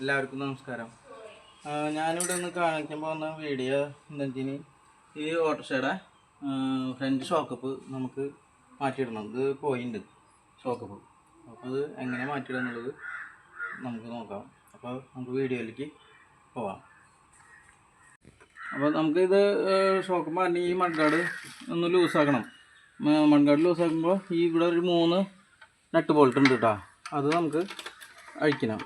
എല്ലാവർക്കും നമസ്കാരം. ഞാനിവിടെ ഒന്ന് കാണിക്കാൻ പോകുന്ന വീഡിയോ എന്താ വെച്ചാൽ ഈ ഓട്ടോഷയുടെ ഫ്രണ്ട് ഷോക്കപ്പ് നമുക്ക് മാറ്റിയിടണം. ഇത് പോയിന്റ് ഷോക്കപ്പ് അപ്പോൾ അത് എങ്ങനെ മാറ്റിയിടുക എന്നുള്ളത് നമുക്ക് നോക്കാം. അപ്പോൾ നമുക്ക് വീഡിയോയിലേക്ക് പോവാം. അപ്പോൾ നമുക്കിത് ഷോക്ക് മാറ്റി ഈ മൺകാട് ഒന്ന് ലൂസാക്കണം മൺകാട് ലൂസാക്കുമ്പോൾ ഈ ഇവിടെ ഒരു മൂന്ന് നട്ട് ബോൾട്ട് ഉണ്ട് കേട്ടോ അത് നമുക്ക് അഴിക്കണം.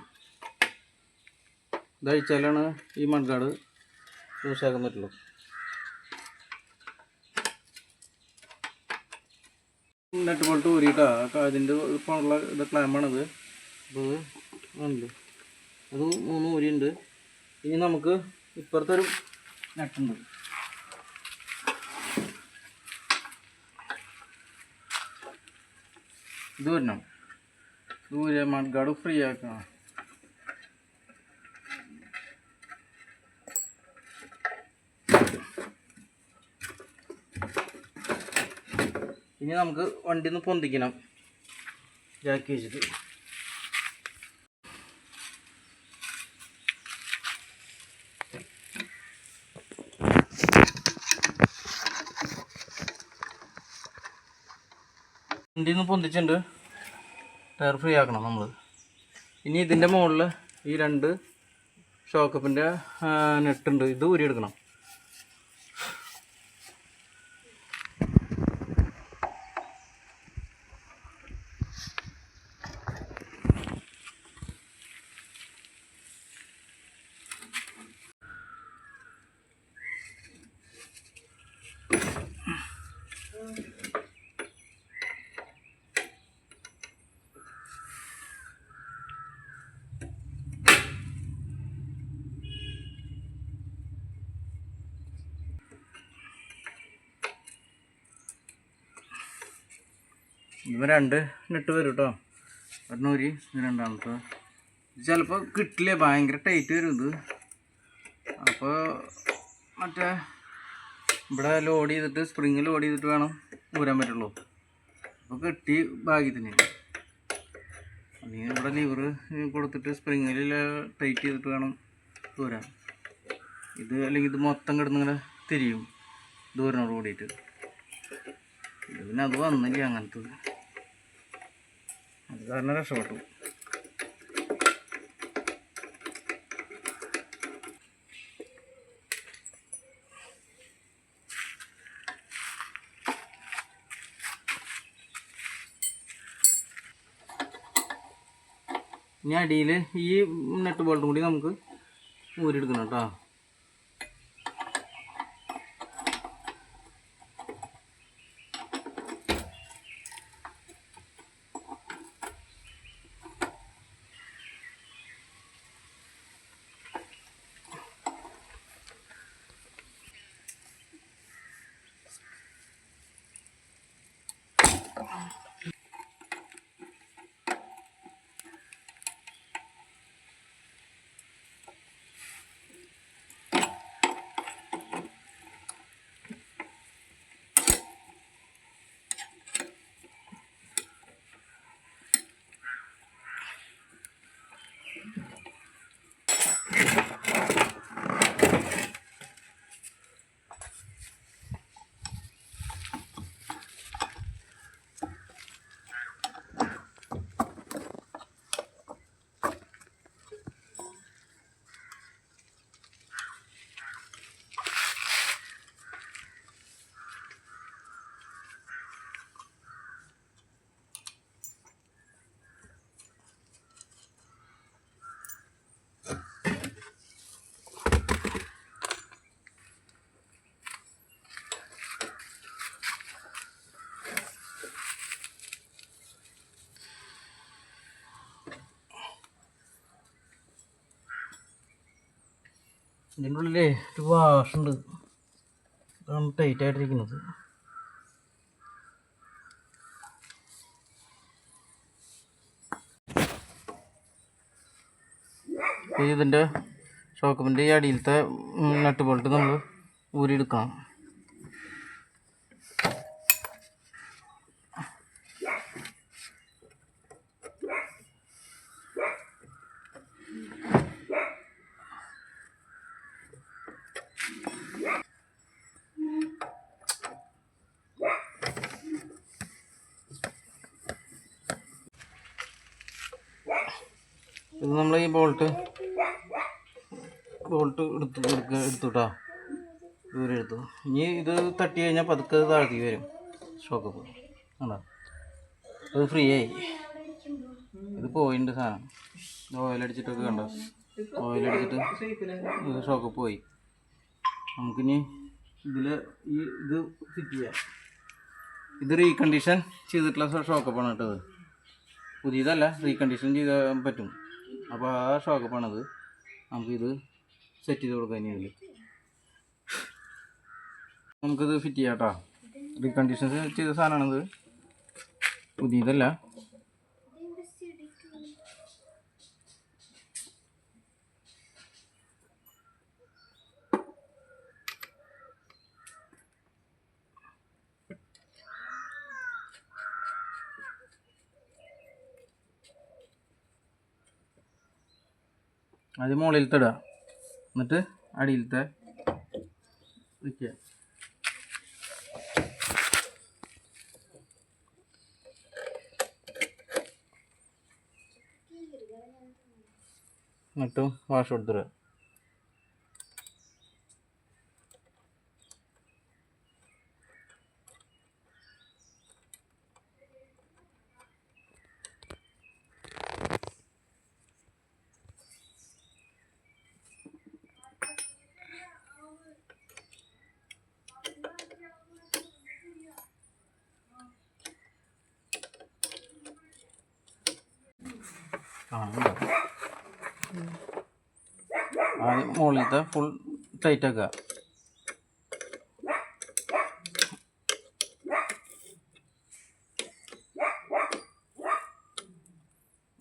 ഇത് അഴിച്ചാലാണ് ഈ മൺകാട് ലൂസാക്കാൻ പറ്റുള്ളൂ. നെറ്റ് ബോൾട്ട് ഊരിയിട്ടാണ് അതിന്റെ ഉള്ള ഇത് ക്ലാമാണത് അപ്പോൾ അത് മൂന്ന് ഊരിയുണ്ട്. ഇനി നമുക്ക് ഇപ്പുറത്തൊരു നെട്ടുണ്ട്. ഇത് വരണം. ഇത് ഊരിയ മൺകാട് ഫ്രീ ആക്കണം. ഇനി നമുക്ക് വണ്ടി ഒന്ന് പൊന്തിക്കണം. ജാക്കി വെച്ചിട്ട്. വണ്ടി ഒന്ന് പൊന്തിച്ചിട്ടുണ്ട്. ടയർ ഫ്രീ ആക്കണം നമ്മൾ ഇനി ഇതിന്റെ മുകളിൽ ഈ രണ്ട് ഷോക്കപ്പിന്റെ നെട്ടുണ്ട്. ഇത് ഊരിയെടുക്കണം. ഇവ രണ്ട് നെട്ട് വരും കേട്ടോ ഒരെണ്ണൂരി രണ്ടാമത്തെ. ചിലപ്പോൾ കിട്ടില്ല? ഭയങ്കര ടൈറ്റ് വരും ഇത്. അപ്പോൾ മറ്റേ ഇവിടെ ലോഡ് ചെയ്തിട്ട് സ്പ്രിങ് ലോഡ് ചെയ്തിട്ട് വേണം ഊരാൻ പറ്റുള്ളൂ. അപ്പോൾ കിട്ടി ഭാഗ്യത്തിന്. നീ ഇവിടെ ലിവർ കൊടുത്തിട്ട് സ്പ്രിങ്ങിൽ ടൈറ്റ് ചെയ്തിട്ട് വേണം ഊരാൻ. ഇത് അല്ലെങ്കിൽ ഇത് മൊത്തം കിടന്നിങ്ങനെ തിരിയും. ദൂരനോട് കൂടിയിട്ട്. പിന്നെ അത് വന്നില്ല അങ്ങനത്തത്. കാരണം രക്ഷപ്പെട്ടു ഇനി അടിയിൽ ഈ നെട്ട് ബോൾട്ടും കൂടി നമുക്ക് ഊരിയെടുക്കണം കേട്ടോ. ഇതിന്റെ ഉള്ളിലേ ഒരു വാഷുണ്ട്. അതാണ് ടൈറ്റ് ആയിട്ടിരിക്കുന്നത്. ഇതിന്റെ ഷോക്കപ്പിന്റെ ഈ അടിയിലത്തെ നട്ട് ബോൾട്ട് നമ്മൾ ഊരിയെടുക്കണം. ഇത് നമ്മൾ ഈ ബോൾട്ട് ബോൾട്ട് എടുത്ത് എടുക്കുക എടുത്തുട്ടാ. ദൂരെ ഇനി ഇത് തട്ടി കഴിഞ്ഞാൽ പതുക്കെ താഴ്ത്തി വരും. ഷോക്കപ്പ് ആണോ അത് ഫ്രീ ആയി. ഇത് പോയിട്ടുണ്ട് സാധനം. ഓയിലടിച്ചിട്ടൊക്കെ കണ്ടോ? ഓയിലടിച്ചിട്ട് ഷോക്കപ്പ് പോയി. നമുക്കിനി ഇതിൽ ഈ ഇത് ഫിറ്റ് ചെയ്യാം. ഇത് റീകണ്ടീഷൻ ചെയ്തിട്ടുള്ള ഷോക്കപ്പാണ് കേട്ടത്. പുതിയതല്ല റീകണ്ടീഷൻ ചെയ്താൽ പറ്റും. അപ്പോൾ ആ ഷോക്കപ്പാണത്. നമുക്കിത് സെറ്റ് ചെയ്ത് കൊടുക്കാൻ ഇനി ഇതിൽ നമുക്കിത് ഫിറ്റ് ചെയ്യാം കേട്ടോ റീകണ്ടീഷൻ ചെയ്ത സാധനമാണിത് പുതിയതല്ല. അത് മുകളിലത്തെ ഇടുക. എന്നിട്ട് അടിയിലത്തെ വയ്ക്കുക. എന്നിട്ട് വാഷ് കൊടുത്തിടുക. ആദ്യം മുകളിലത്തെ ഫുൾ ടൈറ്റ് ആക്കുക.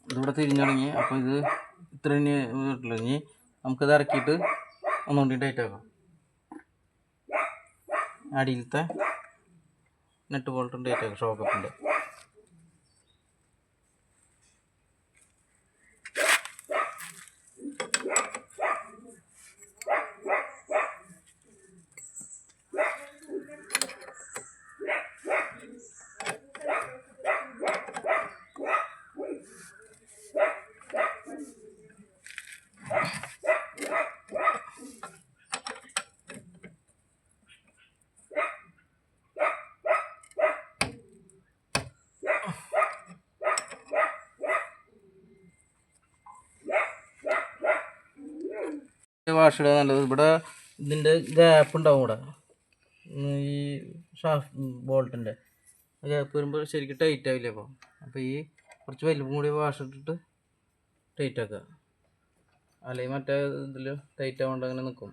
ഇതിവിടെ തിരിഞ്ഞിറങ്ങി അപ്പോൾ ഇത് ഇത്ര ഇനി നമുക്കിത് ഇറക്കിയിട്ട് ഒന്നുകൂടി ടൈറ്റ് ആക്കാം. അടിയിലത്തെ നെറ്റ് ബോൾട്ടും ടൈറ്റ് ആക്കാം ഷോക്കപ്പിന്റെ വാഷ് ഇടുക നല്ലത്. ഇവിടെ ഇതിന്റെ ഗ്യാപ്പ് ഉണ്ടാവും ഇവിടെ. ഈ ഷാഫ് ബോൾട്ടിന്റെ ഗ്യാപ്പ് വരുമ്പോൾ ശരിക്കും ടൈറ്റ് ആവില്ല അപ്പോൾ അപ്പോൾ ഈ കുറച്ച് വലിപ്പം കൂടി വാഷ് ഇട്ടിട്ട് ടൈറ്റ് ആക്കുക അല്ലെങ്കിൽ മറ്റേ ഇതിൽ ടൈറ്റ് ആവേണ്ട അങ്ങനെ നിൽക്കും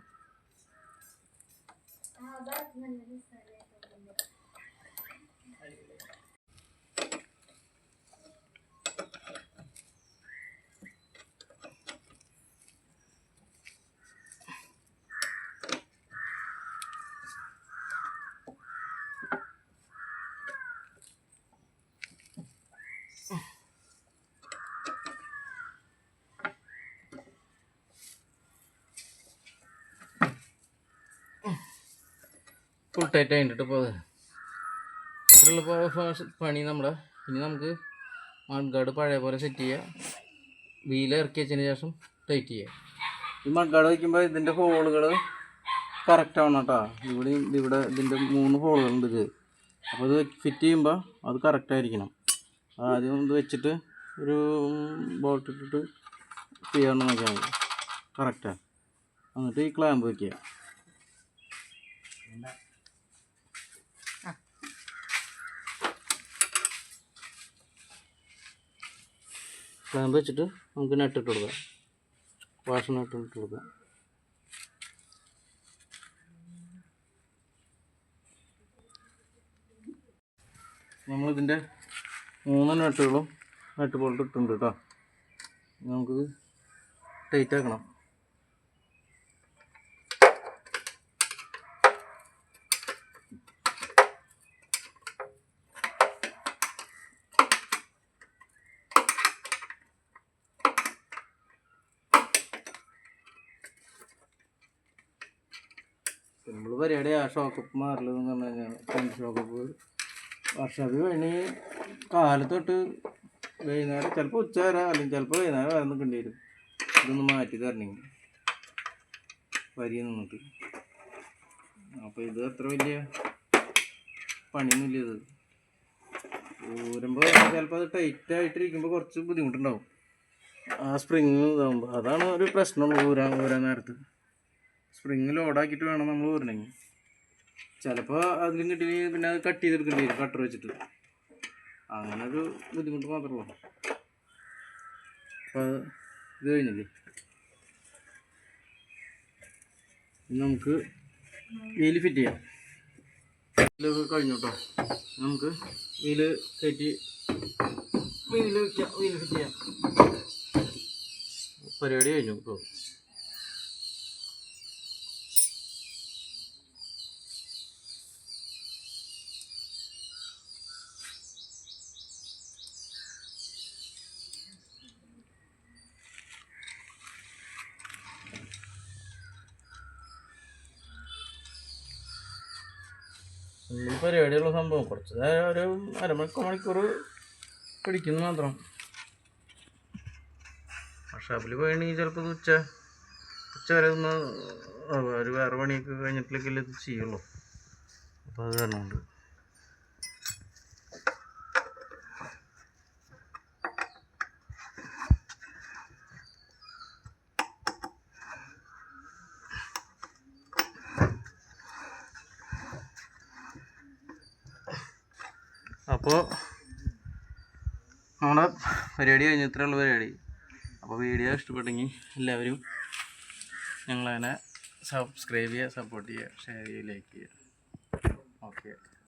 ഫുൾ ടൈറ്റ് ആയിട്ട് ഇപ്പോൾ അത്. ഇത്രയുള്ള പണി നമ്മുടെ ഇനി നമുക്ക് മൺഗാർഡ് പഴയ പോലെ സെറ്റ് ചെയ്യുക വീൽ ഇറക്കി വെച്ചതിന് ശേഷം ടൈറ്റ് ചെയ്യുക ഈ മൺഗാർഡ് വയ്ക്കുമ്പോൾ ഇതിന്റെ ഹോളുകൾ കറക്റ്റ് ആവണം കേട്ടോ ഇവിടെ ഇവിടെ ഇതിന്റെ മൂന്ന് ഹോളുകളുണ്ട് ഇത്. അപ്പോൾ ഇത് ഫിറ്റ് ചെയ്യുമ്പോൾ അത് കറക്റ്റ് ആയിരിക്കണം. ആദ്യം ഇത് വെച്ചിട്ട് ഒരു ബോൾട്ട് ഇട്ടിട്ട് ചെയ്യാമെന്ന് നോക്കിയാൽ മതി കറക്റ്റാണ് എന്നിട്ട് ഈ ക്ലാമ്പ് വയ്ക്കുക ക്ലാമ്പ് വെച്ചിട്ട് നമുക്ക് നെട്ടിട്ട് കൊടുക്കാം. വാഷ് നെട്ടിട്ട് കൊടുക്കാം. നമ്മളിതിന്റെ മൂന്ന് നെട്ടുകളും നെട്ട് ബോൾട്ട് ഇട്ടുണ്ട് കേട്ടോ നമുക്ക് ടൈറ്റ് ആക്കണം. സിമ്പിൾ ആ ഷോക്കപ്പ് മാറലെന്ന് പറഞ്ഞു കഴിഞ്ഞാൽ ഷോക്കപ്പ് വർഷാപ്പ് വേണി കാലത്ത് തൊട്ട് വൈകുന്നേരം ചിലപ്പോൾ ഉച്ച വരാം അല്ലെങ്കിൽ ചിലപ്പോൾ വൈകുന്നേരം വരെ നിൽക്കേണ്ടി വരും. ഇതൊന്ന് മാറ്റി തരണമെങ്കിൽ. വരിയിൽ നിന്നിട്ട്. അപ്പോൾ ഇത് അത്ര വലിയ പണിയൊന്നുമില്ല ഇത്. ഊരുമ്പോൾ ചിലപ്പോൾ അത് ടൈറ്റ് ആയിട്ടിരിക്കുമ്പോൾ കുറച്ച് ബുദ്ധിമുട്ടുണ്ടാവും. ആ സ്പ്രിങ് ഇതാകുമ്പോൾ അതാണ് ഒരു പ്രശ്നം ഊരാൻ ഊരാൻ നേരത്ത്. സ്പ്രിങ് ലോഡാക്കിയിട്ട് വേണം നമ്മൾ വരണമെങ്കിൽ. ചിലപ്പോൾ അതിലും കിട്ടി പിന്നെ അത് കട്ട് ചെയ്തെടുക്കേണ്ടി വരും കട്ടർ വെച്ചിട്ട്. അങ്ങനെ ഒരു ബുദ്ധിമുട്ട് മാത്രമേ ഉള്ളൂ. അപ്പോൾ ഇത് കഴിഞ്ഞില്ലേ? നമുക്ക് വീൽ ഫിറ്റ് ചെയ്യാം. വീലൊക്കെ കഴിഞ്ഞു കേട്ടോ. നമുക്ക് വീൽ കയറ്റി വീൽ വീൽ ഫിറ്റ് ചെയ്യാം. പരിപാടി കഴിഞ്ഞു ഇപ്പോൾ റേഡിയുള്ള സംഭവം. കുറച്ച് നേരം ഒരു അരമണിക്കൂർ മണിക്കൂർ പിടിക്കുന്നു മാത്രം. ഷാപ്പിൽ പോയി ചിലപ്പോൾ ഇത് ഉച്ച ഉച്ച വരെ ഒന്ന് ഒരു വേറെ പണിയൊക്കെ കഴിഞ്ഞിട്ടില്ലെങ്കിൽ ഇത് ചെയ്യുള്ളൂ. അപ്പോൾ അത് കാരണം അപ്പോൾ നമ്മുടെ പരിപാടി കഴിഞ്ഞ ഇത്രയുള്ള പരിപാടി. അപ്പോൾ വീഡിയോ ഇഷ്ടപ്പെട്ടെങ്കിൽ എല്ലാവരും ഞങ്ങളതിനെ സബ്സ്ക്രൈബ് ചെയ്യുക സപ്പോർട്ട് ചെയ്യുക ഷെയർ ചെയ്യുക ലൈക്ക് ചെയ്യുക.